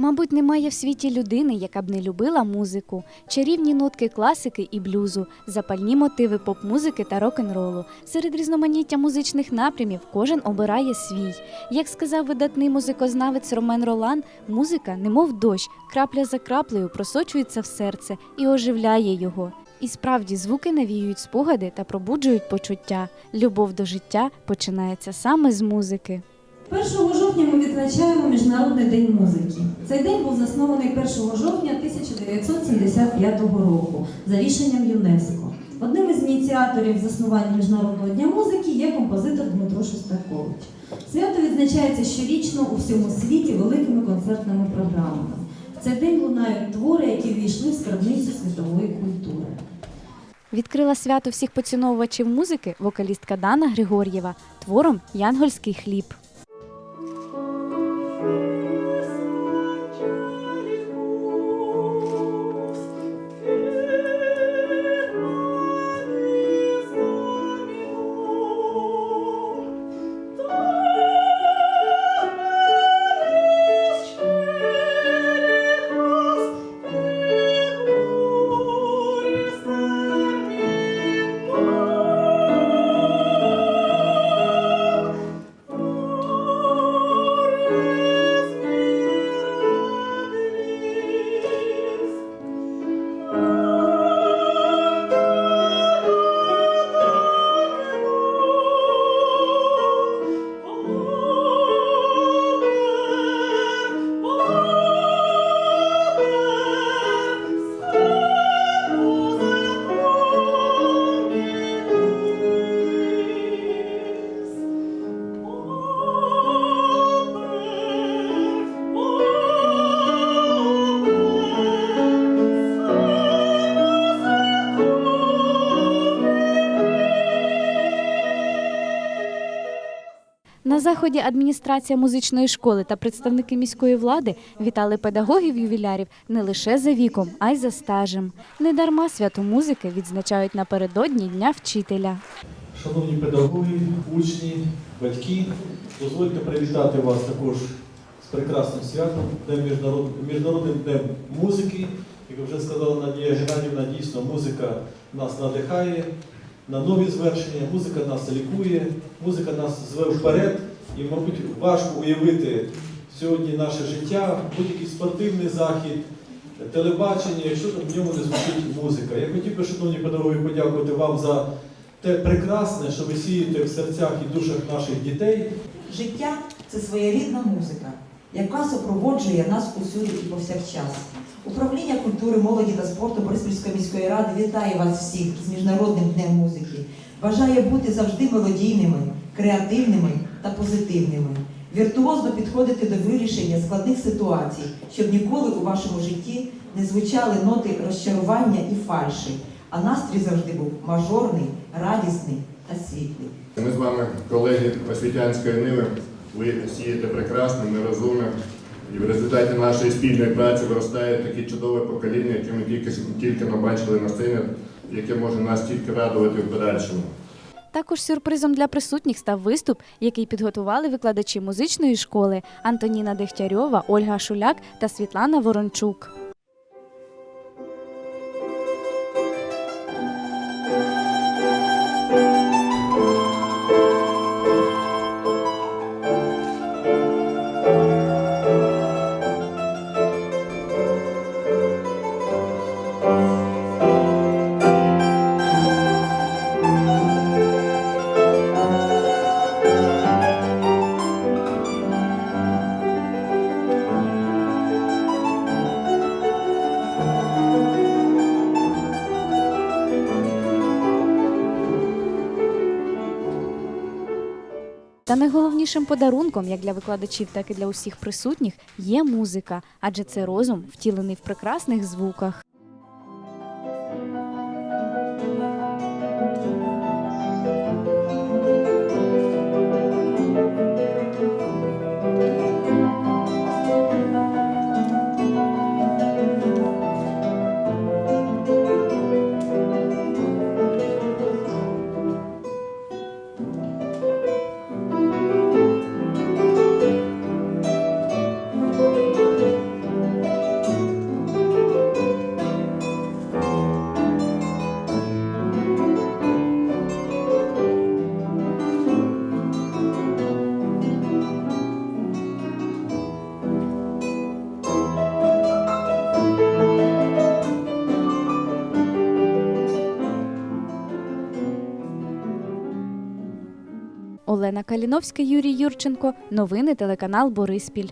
Мабуть, немає в світі людини, яка б не любила музику, чарівні нотки класики і блюзу, запальні мотиви поп-музики та рок-н-ролу. Серед різноманіття музичних напрямів кожен обирає свій. Як сказав видатний музикознавець Ромен Ролан, музика, немов дощ, крапля за краплею просочується в серце і оживляє його. І справді звуки навіюють спогади та пробуджують почуття. Любов до життя починається саме з музики. 1 жовтня ми відзначаємо Міжнародний день музики. Цей день був заснований 1 жовтня 1975 року за рішенням ЮНЕСКО. Одним із ініціаторів заснування Міжнародного дня музики є композитор Дмитро Шостакович. Свято відзначається щорічно у всьому світі великими концертними програмами. В цей день лунають твори, які ввійшли в скарбницю світової культури. Відкрила свято всіх поціновувачів музики вокалістка Дана Григор'єва твором Янгольський хліб. Заході адміністрація музичної школи та представники міської влади вітали педагогів ювілярів не лише за віком, а й за стажем. Недарма свято музики відзначають напередодні Дня вчителя. Шановні педагоги, учні, батьки, дозвольте привітати вас також з прекрасним святом, Днем Міжнарод- Міжнародним днем музики. Як вже сказала Надія Геннадівна, дійсно музика нас надихає на нові звершення, музика нас лікує, музика нас зве вперед. І, мабуть, важко уявити сьогодні наше життя, будь-який спортивний захід, телебачення, якщо в ньому не звучить музика. Я хотів би, шановні педагоги, подякувати вам за те прекрасне, що ви сієте в серцях і душах наших дітей. Життя це своєрідна музика, яка супроводжує нас усюди і повсякчас. Управління культури, молоді та спорту Бориспільської міської ради вітає вас всіх з Міжнародним днем музики. Бажає бути завжди мелодійними, креативними та позитивними. Віртуозно підходити до вирішення складних ситуацій, щоб ніколи у вашому житті не звучали ноти розчарування і фальші, а настрій завжди був мажорний, радісний та світлий. Ми з вами, колеги освітянської ниви, ви сієте прекрасно, нерозумне. І в результаті нашої спільної праці виростає таке чудове покоління, яке ми тільки, тільки бачили на сцені, яке може нас тільки радувати в подальшому. Також сюрпризом для присутніх став виступ, який підготували викладачі музичної школи Антоніна Дегтярьова, Ольга Шуляк та Світлана Ворончук. Та найголовнішим подарунком, як для викладачів, так і для усіх присутніх, є музика, адже це розум, втілений в прекрасних звуках. Олена Каліновська, Юрій Юрченко. Новини телеканал Бориспіль.